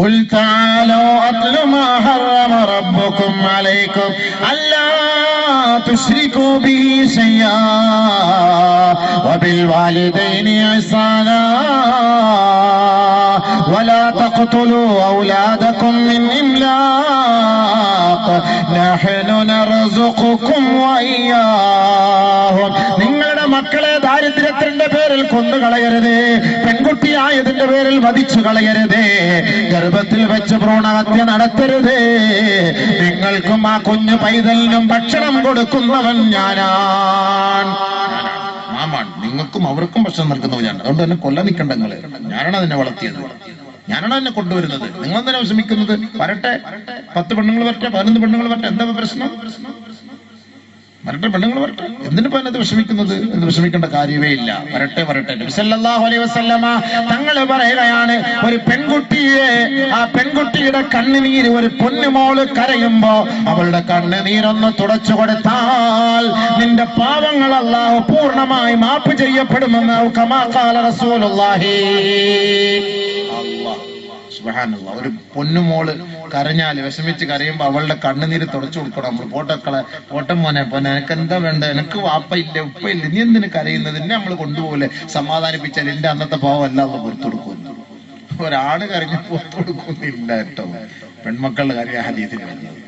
قل تعالوا أطل ما حرم ربكم عليكم. ألا تشركوا به شيئا وبالوالدين عصانا ولا تقتلوا أولادكم من إملاق. نحن نرزقكم وإياهم. മക്കളെ ദാരിദ്ര്യത്തിന്റെ പേരിൽ കൊന്നുകളയരുത് പെൺകുട്ടിയായതിന്റെ പേരിൽ വധിച്ചു കളയരുത്. ഗർഭത്തിൽ വെച്ച് ഭ്രൂണഹത്യ നടത്തരുത്. നിങ്ങൾക്കും ആ കുഞ്ഞു പൈതലിനും ഭക്ഷണം കൊടുക്കുന്നവൻ ഞാനാണ്. നിങ്ങൾക്കും അവർക്കും ഭക്ഷണം നൽകുന്നവനാണ് അതുകൊണ്ട് തന്നെ കൊല്ല നിൽക്കണ്ട ഞാനാണ് അതിനെ വളർത്തിയത്. ഞാനാണ് അതിനെ കൊണ്ടുവരുന്നത്. നിങ്ങൾ എന്തിനാ വിഷമിക്കുന്നത്? വരട്ടെ. പത്ത് പെണ്ണുങ്ങൾ വരട്ടെ പതിനൊന്ന് പെണ്ണുങ്ങൾ വരട്ടെ. എന്താ പ്രശ്നം? വരട്ടെ പെണ്ണുങ്ങൾ വരട്ടെ. എന്തിനിപ്പോ പോലെ വിഷമിക്കുന്നത്? എന്ന് വിഷമിക്കേണ്ട കാര്യമേ ഇല്ല. വരട്ടെ വരട്ടെ. തങ്ങൾ പറയുകയാണ് ഒരു പെൺകുട്ടിയെ ആ പെൺകുട്ടിയുടെ കണ്ണുനീര് ഒരു പൊന്നുമോൾ കരയുമ്പോ അവളുടെ കണ്ണുനീരൊന്ന് തുടച്ചു കൊടുത്താൽ നിന്റെ പാവങ്ങൾ അല്ലാഹു പൂർണമായി മാപ്പ് ചെയ്യപ്പെടുമെന്ന് കമാകാല റസൂലുള്ളാഹി. അല്ലാഹ്. സുബ്ഹാനല്ലാഹ്. ഒരു പൊന്നുമോൾ കരഞ്ഞാൽ വിഷമിച്ച് കരയുമ്പോ അവളുടെ കണ്ണുനീര് തുടച്ചു കൊടുക്കണം. നമ്മൾ പോട്ടക്കളെ പോട്ടം മോനെ പോനെ എനക്ക് എന്താ വേണ്ട? എനിക്ക് ഉപ്പ ഇല്ല നീ എന്തിനു കരയുന്നത്? എന്നെ നമ്മൾ കൊണ്ടുപോകല്ലേ സമാധാനിപ്പിച്ചാൽ എന്റെ അന്നത്തെ പാവം അല്ലാതെ പുറത്തു കൊടുക്കുന്നു ഒരാൾ കരഞ്ഞ പുറത്തു കൊടുക്കുന്നില്ല കേട്ടോ. പെൺമക്കളുടെ കാര്യം ഹദീസിന് വരുന്നത്.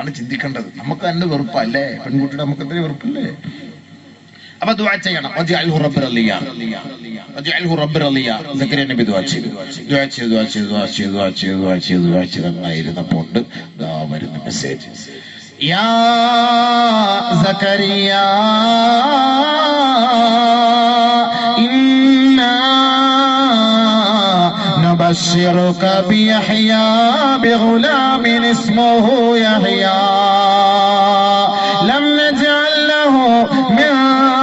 ആണ് ചിന്തിക്കേണ്ടത്. നമുക്ക് തന്നെ വെറുപ്പല്ലേ? പെൺകുട്ടിയുടെ നമുക്ക് എന്തിനു വെറുപ്പല്ലേ? അപ്പൊ ദുആ ചെയ്യണം. വജഅൽഹു റബ്ബ റളിയ വജഅൽഹു റബ്ബ റളിയ സക്കറിയ നബി ദുആ ചെയ്തു ദുആ ചെയ്തു ദുആ ചെയ്തു ദുആ ചെയ്തു ദുആ ചെയ്തു ദുആ ചെയ്തു ദുആ ചെയ്തു അങ്ങായിരുന്നപ്പോൾ ഉണ്ട് ദാ വരുന്ന മെസ്സേജ് യാ സക്കറിയ ഇന്നാ نبشرك بيحيى بغلام اسمه يحيى لم نجعل له من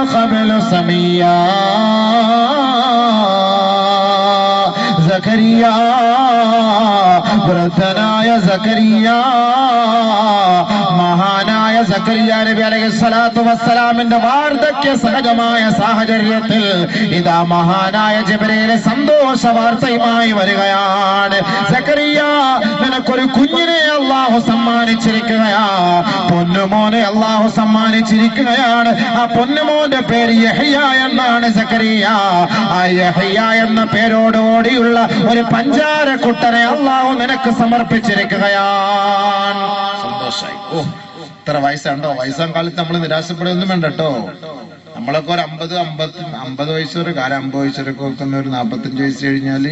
قبل سميا സഖരിയ വൃദ്ധനായ സഖരിയ മഹാനായ സഖരിയ നബി അലൈഹി സ്വലാത്തു വസ്സലാമിന്റെ വാർദ്ധക്യ സഹജമായ സാഹചര്യത്തിൽ ഇതാ മഹാനായ ജബരയിലെ സന്തോഷ വാർത്തയുമായി വരികയാണ്. സഖരിയ നിനക്കൊരു കുഞ്ഞ് അള്ളാഹു സമ്മാനിച്ചിരിക്കുകയാ. പൊന്നുമോനെ അള്ളാഹു സമ്മാനിച്ചിരിക്കുകയാണ്. ആ പൊന്നുമോന്റെ പേര് യഹിയ എന്നാണ് സക്കരിയ. ആ യഹിയ എന്ന പേരോടുകൂടിയുള്ള ഒരു പഞ്ചാര കുട്ടനെ അള്ളാഹു നിനക്ക് സമർപ്പിച്ചിരിക്കുകയാണ്. സന്തോഷായി. ഓ ഇത്ര വയസ്സാണ്ടോ? വയസ്സാം കാലത്ത് നമ്മൾ നിരാശപ്പെടുകയൊന്നും വേണ്ട കേട്ടോ നമ്മളൊക്കെ ഒരു അമ്പത് അമ്പത്തി അമ്പത് വയസ്സ് വരെ കാലം അമ്പത് വയസ്സ് വരെ ഒക്കെ ഒരു നാപ്പത്തഞ്ച് വയസ്സ് കഴിഞ്ഞാൽ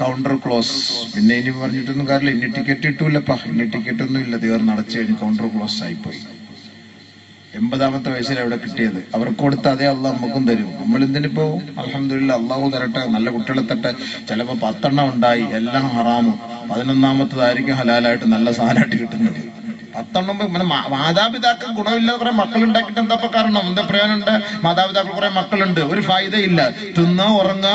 കൗണ്ടർ ക്ലോസ് പിന്നെ ഇനി പറഞ്ഞിട്ടൊന്നും കാര്യമില്ല. ഇനി ടിക്കറ്റ് കിട്ടൂലപ്പാ ഇനി ടിക്കറ്റ് ഒന്നും ഇല്ല. തീർന്ന് അടച്ചു കഴിഞ്ഞ് കൗണ്ടർ ക്ലോസ് ആയിപ്പോയി. എൺപതാമത്തെ വയസ്സിൽ അവിടെ കിട്ടിയത്. അവർക്ക് കൊടുത്ത അതേ അള്ളാഹ് നമുക്കും തരും. നമ്മൾ എന്തിനിപ്പോ അലഹമില്ല അള്ളാഹു തരട്ടെ. നല്ല കുട്ടികളെ തട്ടെ. ചിലപ്പോ പത്തെണ്ണം ഉണ്ടായി. എല്ലാം ഹറാമും. പതിനൊന്നാമത്തതായിരിക്കും ഹലാലായിട്ട് നല്ല സാധനമായിട്ട് കിട്ടുന്നത്. പത്തെണ്ണം പിന്നെ മാതാപിതാക്കൾ ഗുണമില്ലാതെ കുറെ മക്കൾ ഉണ്ടാക്കിയിട്ട് എന്താ കാരണം? എന്താ പ്രയോജനമുണ്ട്? മാതാപിതാക്കൾ കുറെ മക്കളുണ്ട്. ഒരു ഫായ്ദ ഇല്ല തിന്ന ഉറങ്ങ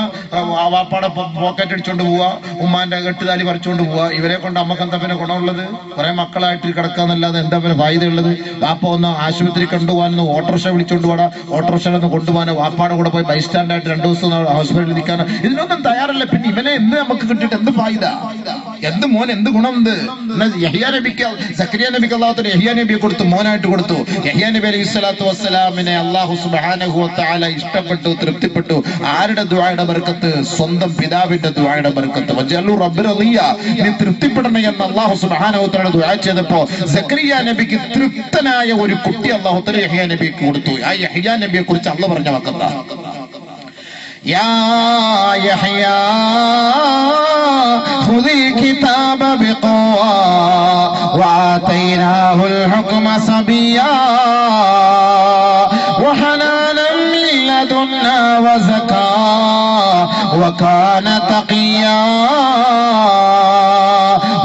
വാപ്പാടെ പോക്കറ്റ് അടിച്ചോണ്ട് പോവാ ഉമ്മാന്റെ കെട്ടുതാലി പറിച്ചോണ്ട് പോവാ. ഇവരെ കൊണ്ട് അമ്മയ്ക്ക് എന്താ പിന്നെ ഗുണമുള്ളത്? കുറെ മക്കളായിട്ട് കിടക്കാന്നല്ലാതെ എന്താ പിന്നെ ഫായ്ദ ഉള്ളത് വാപ്പ ഒന്ന് ആശുപത്രി കൊണ്ടുപോകാനൊന്ന് ഓട്ടോറിക്ഷ വിളിച്ചോണ്ട് പോടാ ഓട്ടോറിക്ഷ ഒന്ന് കൊണ്ടുപോകാനോ. വാപ്പാടെ കൂടെ പോയി ബൈസ്റ്റാൻഡായിട്ട് രണ്ടു ദിവസം ഹോസ്പിറ്റലിൽ നിൽക്കാനോ ഇതിനൊന്നും തയ്യാറല്ല. പിന്നെ ഇവനെ എന്ത് നമുക്ക് കിട്ടിയിട്ട് എന്ത് ഫായ്ദ? എന്ത് മോൻ എന്ത് ഗുണം എന്ത് എന്നാ സക്രിയ നബിക്ക് അള്ളാഹു യഹ്യാ നബിയെ കൊടുത്തു മോനായിട്ട് കൊടുത്തു യഹ്യാ നബി അലൈഹി സ്വലാത്തു വസ്സലാമിനെ അള്ളാഹു സുബ്ഹാനഹു വതആല ഇഷ്ടപ്പെട്ടു തൃപ്തിപ്പെട്ടു ആരുടെ ദുആയുടെ ബർക്കത്ത് സ്വന്തം പിതാവിന്റെ ദുആയുടെ ബർക്കത്ത് വജഅലു റബ്ബി റളിയ നീ തൃപ്തിപ്പെടണേ എന്ന് അള്ളാഹു സുബ്ഹാനഹു വതആല ദുആ ചെയ്തപ്പോ സക്രിയ നബിക്ക് തൃപ്തനായ ഒരു കുട്ടി അള്ളാഹു തആല യഹ്യാ നബിക്ക് കൊടുത്തു ആ യഹ്യാ നബിയെ കുറിച്ച് അള്ളാഹ് പറഞ്ഞ വാക്കെന്താ يا يحيى خذ الكتاب بقوة وآتيناه الحكم صبيا وحنانا من لدنا وزكاة وكان تقيا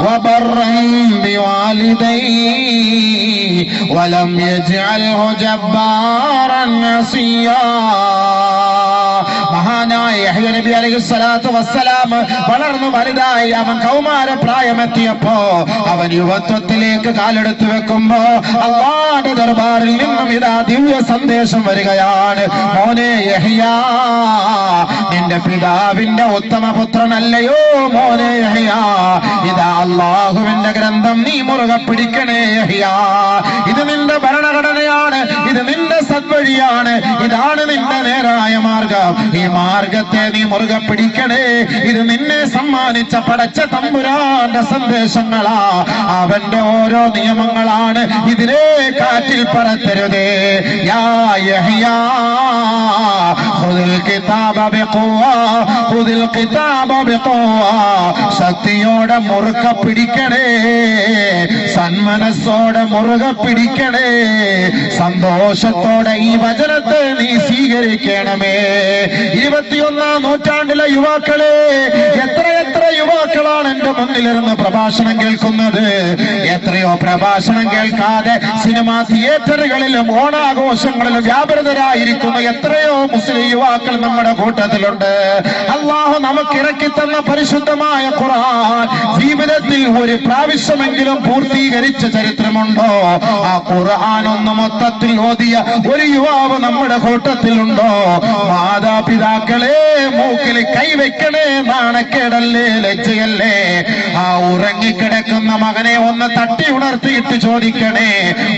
وبرا بوالديه ولم يجعله جبارا عصيا മഹാനായ യഹ്യ നബി അലൈഹി സ്വലാത്തു വസ്സലാം വളർന്നു വലുതായി അവൻ കൗമാര പ്രായമെത്തിയപ്പോ അവൻ യുവത്വത്തിലേക്ക് കാലെടുത്തു വെക്കുമ്പോ അള്ളാന്റെ ദർബാറിൽ നിന്നും ഇതാ ദിവ്യ സന്ദേശം വരികയാണ്. മോനെ യഹിയ നിന്റെ പിതാവിന്റെ ഉത്തമ പുത്രനല്ലയോ? മോനെ ഇതാ അള്ളാഹുവിന്റെ ഗ്രന്ഥം നീ മുറുകെ പിടിക്കണേ യഹിയ. ഇത് നിന്റെ ഭരണഘടനയാണ് ഇത് നിന്റെ സദ്വഴിയാണ് ഇതാണ് നിന്റെ നേരായ മാർഗം. ഈ മാർഗത്തെ നീ മുറുകെ പിടിക്കണേ. ഇത് നിന്നെ സമ്മാനിച്ച പടച്ച തമ്പുരാന്റെ സന്ദേശങ്ങളാ. അവന്റെ ഓരോ നിയമങ്ങളാണ് ഇതിനെ കാറ്റിൽ പറത്തരുതേ. ശക്തിയോടെ മുറുക്ക പിടിക്കണേ സന്മനസ്സോടെ മുറുക പിടിക്കണേ സന്തോഷത്തോടെ ഈ വചനത്തെ നീ സ്വീകരിക്കണമേ. ഇരുപത്തിയൊന്നാം നൂറ്റാണ്ടിലെ യുവാക്കളെ എത്ര യുവാക്കളാണ് എന്റെ മുന്നിലിരുന്ന് പ്രഭാഷണം കേൾക്കുന്നത്. എത്രയോ പ്രഭാഷണം കേൾക്കാതെ സിനിമാ തിയേറ്ററുകളിലും ഓണാഘോഷങ്ങളിലും വ്യാപൃതരായിരിക്കുന്ന എത്രയോ മുസ്ലിം യുവാക്കൾ നമ്മുടെ കൂട്ടത്തിലുണ്ട്. അള്ളാഹു നമുക്ക് ഇറക്കി തന്ന പരിശുദ്ധമായ ഖുർആൻ ജീവിതത്തിൽ ഒരു പ്രാവശ്യമെങ്കിലും പൂർത്തീകരിച്ച ചരിത്രമുണ്ടോ? ആ ഖുർആൻ ഒന്ന് മൊത്തത്തിൽ ഓതിയ ഒരു യുവാവ് നമ്മുടെ കൂട്ടത്തിലുണ്ടോ? മാതാപിതാക്കളെ മൂക്കിൽ കൈവെക്കണേ നാണക്കേടല്ലേ ലജ്ജയല്ലേ ആ ഉറങ്ങിക്കിടക്കുന്ന മകനെ ഒന്ന് തട്ടി ഉണർത്തിയിട്ട് ചോദിക്കണേ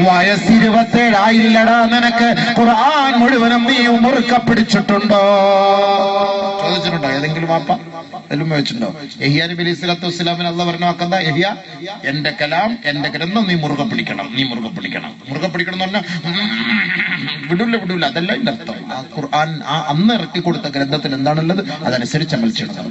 വയസ്സ് വയസ്സിരുപത്തേഴായില്ലടാ നിനക്ക് ഖുർആൻ മുഴുവനും നീ മുറുക്ക പിടിച്ചിട്ടുണ്ടോ ചോദിച്ചിട്ടുണ്ടോ ഏതെങ്കിലും വാപ്പ വെച്ചിട്ടുണ്ടോ എന്റെ കലാം എന്റെ ഗ്രന്ഥം നീ മുറുകെ പിടിക്കണം നീ മുറുകെ പിടിക്കണം മുറുകെ പിടിക്കണം എന്ന് പറഞ്ഞാൽ വിടൂല വിടൂല അതല്ല എന്റെ അർത്ഥം ആ ഖുർആൻ ആ അന്ന് ഇറക്കി കൊടുത്ത ഗ്രന്ഥത്തിൽ എന്താണുള്ളത് അതനുസരിച്ച് അമൽ ചെയ്യണം.